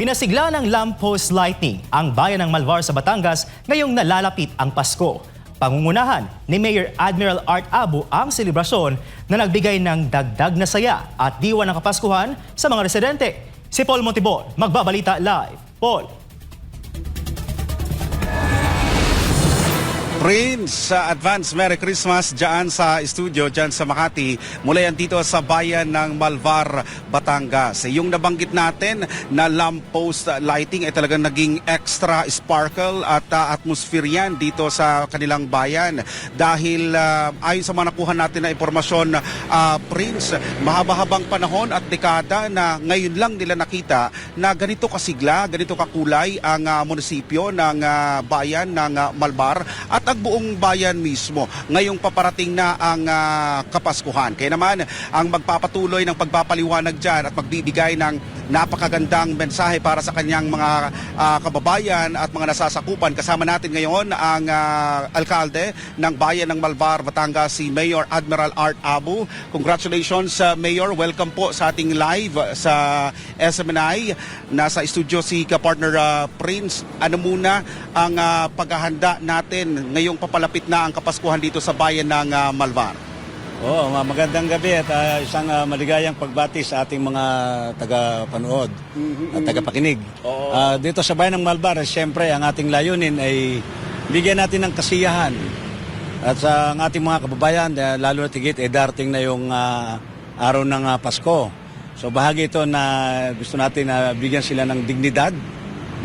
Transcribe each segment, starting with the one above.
Pinasigla ng lamppost lighting ang bayan ng Malvar sa Batangas ngayong nalalapit ang Pasko. Pangungunahan ni Mayor Admiral Art Abu ang selebrasyon na nagbigay ng dagdag na saya at diwa ng Kapaskuhan sa mga residente. Si Paul Montibon, magbabalita live. Paul. Prince, sa advance Merry Christmas dyan sa studio, dyan sa Makati. Mula yan dito sa bayan ng Malvar, Batangas. Yung nabanggit natin na lamppost lighting ay talagang naging extra sparkle at uh, atmosphere yan dito sa kanilang bayan. Dahil uh, ayon sa mga nakuha natin na impormasyon, uh, Prince, mahaba-habang panahon at dekada na ngayon lang nila nakita na ganito kasigla, ganito kakulay ang uh, munisipyo ng uh, bayan ng uh, Malbar at ang buong bayan mismo. Ngayong paparating na ang ah, Kapaskuhan. Kaya naman, ang magpapatuloy ng pagpapaliwanag dyan at magbibigay ng napakagandang mensahe para sa kanyang mga ah, kababayan at mga nasasakupan. Kasama natin ngayon ang ah, alkalde ng bayan ng Malvar, Batangas, si Mayor Admiral Art Abu. Congratulations, ah, Mayor. Welcome po sa ating live sa SMNI. Nasa studio si ka-partner ah, Prince. Ano muna ang ah, paghahanda natin ngayong papalapit na ang Kapaskuhan dito sa bayan ng ah, Malvar? Oo, ma- magandang gabi at ah, isang ah, maligayang pagbati sa ating mga taga-panood at tagapakinig. Oo. Ah, dito sa bayan ng Malbar, eh, siyempre ang ating layunin ay bigyan natin ng kasiyahan. At sa ang ating mga kababayan, eh, lalo na tigit, eh, darating na yung ah, araw ng ah, Pasko. So bahagi ito na gusto natin na bigyan sila ng dignidad,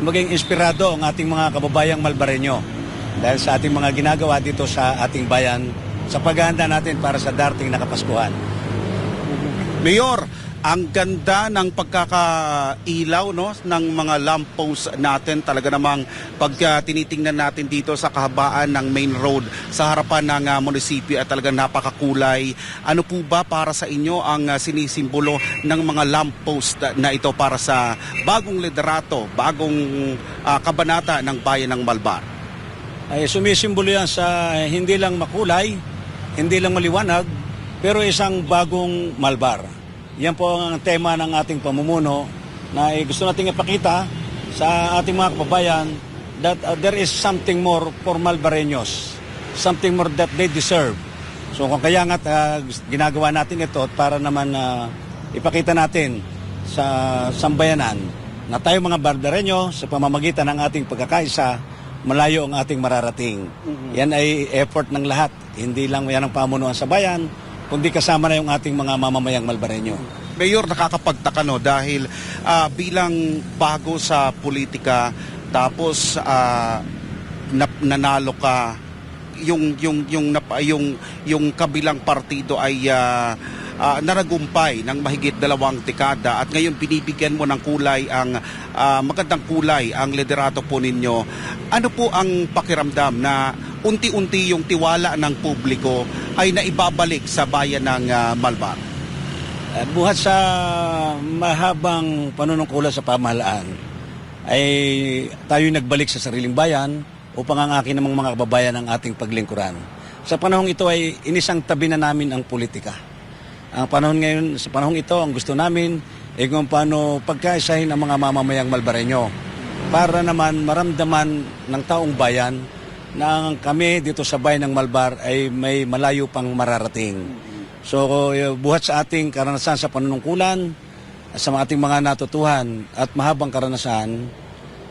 maging inspirado ang ating mga kababayang Malbareño dahil sa ating mga ginagawa dito sa ating bayan sa paghahanda natin para sa darating na Kapaskuhan. Mayor, ang ganda ng pagkakailaw no ng mga lamppost natin talaga namang pag ah, tinitingnan natin dito sa kahabaan ng main road sa harapan ng ah, munisipyo at talagang napakakulay. Ano po ba para sa inyo ang ah, sinisimbolo ng mga lamppost na ito para sa bagong liderato, bagong ah, kabanata ng bayan ng Malbar? Ay sumisimbolo yan sa hindi lang makulay, hindi lang maliwanag, pero isang bagong Malbar. Yan po ang tema ng ating pamumuno na eh, gusto nating ipakita sa ating mga kababayan that uh, there is something more for Malbareños, something more that they deserve. So kung kaya nga uh, ginagawa natin ito para naman uh, ipakita natin sa sambayanan na tayo mga Barbareño sa pamamagitan ng ating pagkakaisa malayo ang ating mararating. Yan ay effort ng lahat. Hindi lang yan ang pamunuan sa bayan, kundi kasama na yung ating mga mamamayang Malbareño. Mayor, nakakapagtaka no dahil ah, bilang bago sa politika tapos ah, nap- nanalo ka yung yung yung yung yung kabilang partido ay ah, ah, naragumpay ng mahigit dalawang dekada at ngayon binibigyan mo ng kulay ang ah, magandang kulay ang liderato po ninyo. Ano po ang pakiramdam na unti-unti yung tiwala ng publiko ay naibabalik sa bayan ng ah, Malbar? At buhat sa mahabang panunungkulan sa pamahalaan, ay tayo nagbalik sa sariling bayan upang ang akin namang mga kababayan ang ating paglingkuran. Sa panahong ito ay inisang tabi na namin ang politika. Ang panahon ngayon, sa panahong ito, ang gusto namin ay kung paano pagkaisahin ang mga mamamayang Malbareño para naman maramdaman ng taong bayan na kami dito sa bayan ng Malbar ay may malayo pang mararating. So, uh, buhat sa ating karanasan sa panunungkulan, sa ating mga natutuhan at mahabang karanasan,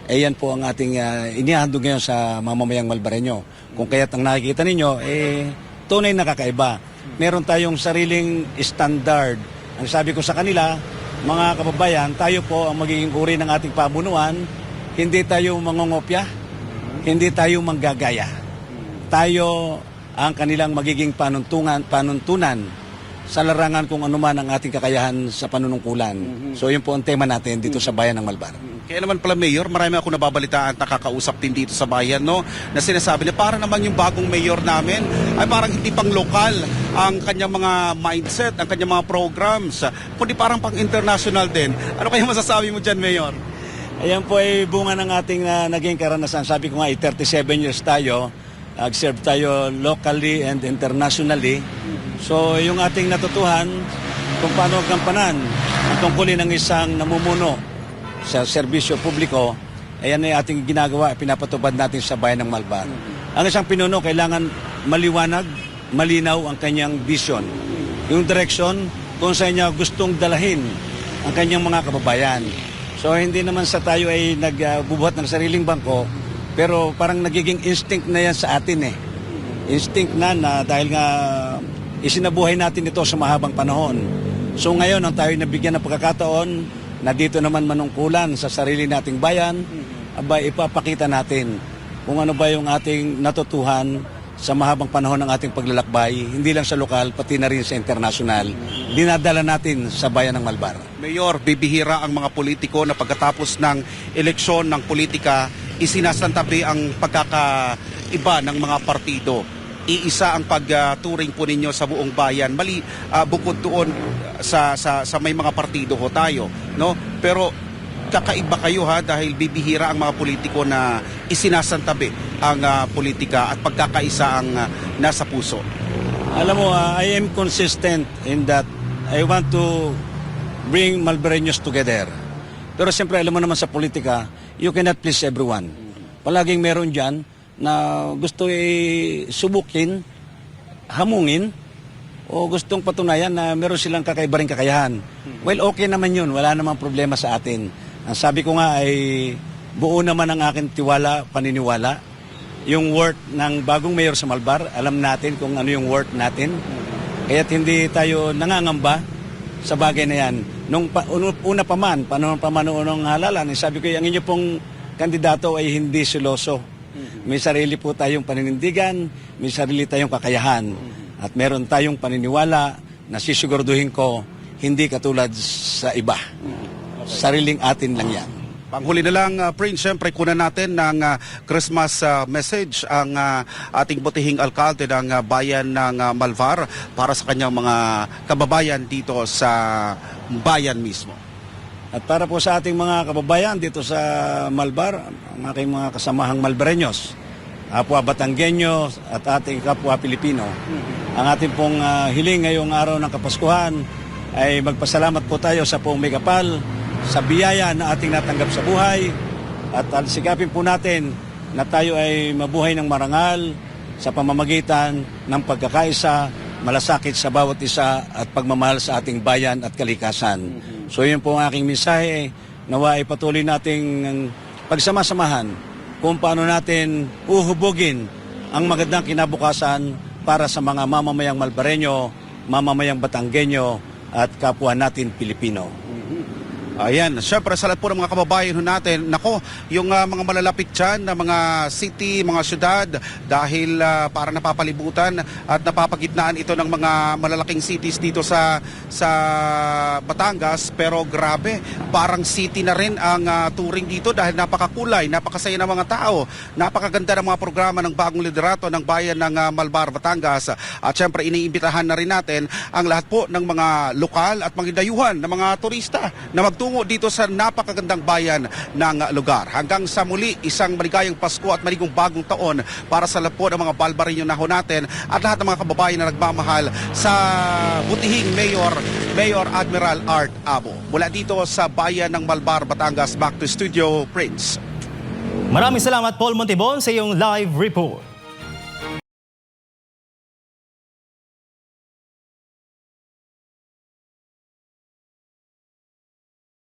eh yan po ang ating uh, inihandog ngayon sa mamamayang Malbareño. Kung kaya't ang nakikita ninyo, eh, tunay na kakaiba. Meron tayong sariling standard. Ang sabi ko sa kanila, mga kababayan, tayo po ang magiging uri ng ating pamunuan. Hindi tayo mangongopya, hindi tayo manggagaya. Tayo ang kanilang magiging panuntungan, panuntunan sa larangan kung ano man ang ating kakayahan sa panunungkulan. So yun po ang tema natin dito sa Bayan ng Malbar. Kaya naman pala mayor, marami ako nababalitaan at nakakausap din dito sa bayan, no? Na sinasabi niya, para naman yung bagong mayor namin ay parang hindi pang lokal ang kanyang mga mindset, ang kanyang mga programs, kundi parang pang international din. Ano kaya masasabi mo dyan, mayor? Ayan po ay bunga ng ating uh, naging karanasan. Sabi ko nga, ay 37 years tayo. Nag-serve tayo locally and internationally. So yung ating natutuhan kung paano gampanan ang tungkulin ng isang namumuno sa serbisyo publiko, ayan ay ating ginagawa, pinapatupad natin sa bayan ng Malbar. Ang isang pinuno, kailangan maliwanag, malinaw ang kanyang vision. Yung direksyon kung saan niya gustong dalahin ang kanyang mga kababayan. So hindi naman sa tayo ay nagbubuhat ng sariling bangko, pero parang nagiging instinct na yan sa atin eh. Instinct na na dahil nga isinabuhay natin ito sa mahabang panahon. So ngayon, ang tayo nabigyan ng pagkakataon na dito naman manungkulan sa sarili nating bayan, abay ipapakita natin kung ano ba yung ating natutuhan sa mahabang panahon ng ating paglalakbay, hindi lang sa lokal, pati na rin sa international, dinadala natin sa bayan ng Malbar. Mayor, bibihira ang mga politiko na pagkatapos ng eleksyon ng politika, isinasantabi ang pagkakaiba ng mga partido. Iisa ang pagturing po ninyo sa buong bayan. Mali, ah, bukod doon sa, sa, sa may mga partido ho tayo. No? Pero kakaiba kayo ha dahil bibihira ang mga politiko na isinasantabi ang ah, politika at pagkakaisa ang ah, nasa puso. Alam mo, ah, I am consistent in that I want to bring Malbareños together. Pero siyempre, alam mo naman sa politika, you cannot please everyone. Palaging meron dyan na gusto i subukin, hamungin, o gustong patunayan na meron silang kakaiba ring kakayahan. Well, okay naman yun. Wala namang problema sa atin. Ang sabi ko nga ay buo naman ang aking tiwala, paniniwala. Yung worth ng bagong mayor sa Malbar, alam natin kung ano yung worth natin. Kaya't hindi tayo nangangamba sa bagay na yan. Nung pa, una pa man, panahon pa man noong halalan, eh, sabi ko, ang inyo pong kandidato ay hindi siloso. May sarili po tayong paninindigan, may sarili tayong kakayahan. At meron tayong paniniwala na sisiguraduhin ko hindi katulad sa iba. Sariling atin lang yan. Panghuli na lang, uh, Prince, siyempre kunan natin ng uh, Christmas uh, message ang uh, ating butihing alkalde ng uh, bayan ng uh, Malvar para sa kanyang mga kababayan dito sa bayan mismo. At para po sa ating mga kababayan dito sa Malbar, ang aking mga kasamahang Malbareños, kapwa Batanggenyo at ating kapwa Pilipino, ang ating pong ah, hiling ngayong araw ng Kapaskuhan ay magpasalamat po tayo sa pong may kapal, sa biyaya na ating natanggap sa buhay, at sikapin po natin na tayo ay mabuhay ng marangal sa pamamagitan ng pagkakaisa, malasakit sa bawat isa at pagmamahal sa ating bayan at kalikasan. So yun po ang aking mensahe. Nawa ay patuloy nating pagsamasamahan kung paano natin uhubugin ang magandang kinabukasan para sa mga mamamayang Malbareño, mamamayang Batanggenyo at kapwa natin Pilipino. Ayan, syempre sa lahat po ng mga kababayan natin, nako, yung ah, mga malalapit dyan na mga city, mga syudad, dahil uh, para napapalibutan at napapagitnaan ito ng mga malalaking cities dito sa sa Batangas, pero grabe, parang city na rin ang ah, touring dito dahil napakakulay, napakasaya ng mga tao, napakaganda ng mga programa ng bagong liderato ng bayan ng ah, Malbar, Batangas. At syempre iniimbitahan na rin natin ang lahat po ng mga lokal at mga dayuhan ng mga turista na magtungo dito sa napakagandang bayan ng lugar. Hanggang sa muli, isang maligayang Pasko at maligong bagong taon para sa lahat po ng mga balbarinyo na ho natin at lahat ng mga kababayan na nagmamahal sa butihing Mayor, Mayor Admiral Art Abo. Mula dito sa bayan ng Malbar, Batangas, back to studio, Prince. Maraming salamat Paul Montibon sa iyong live report.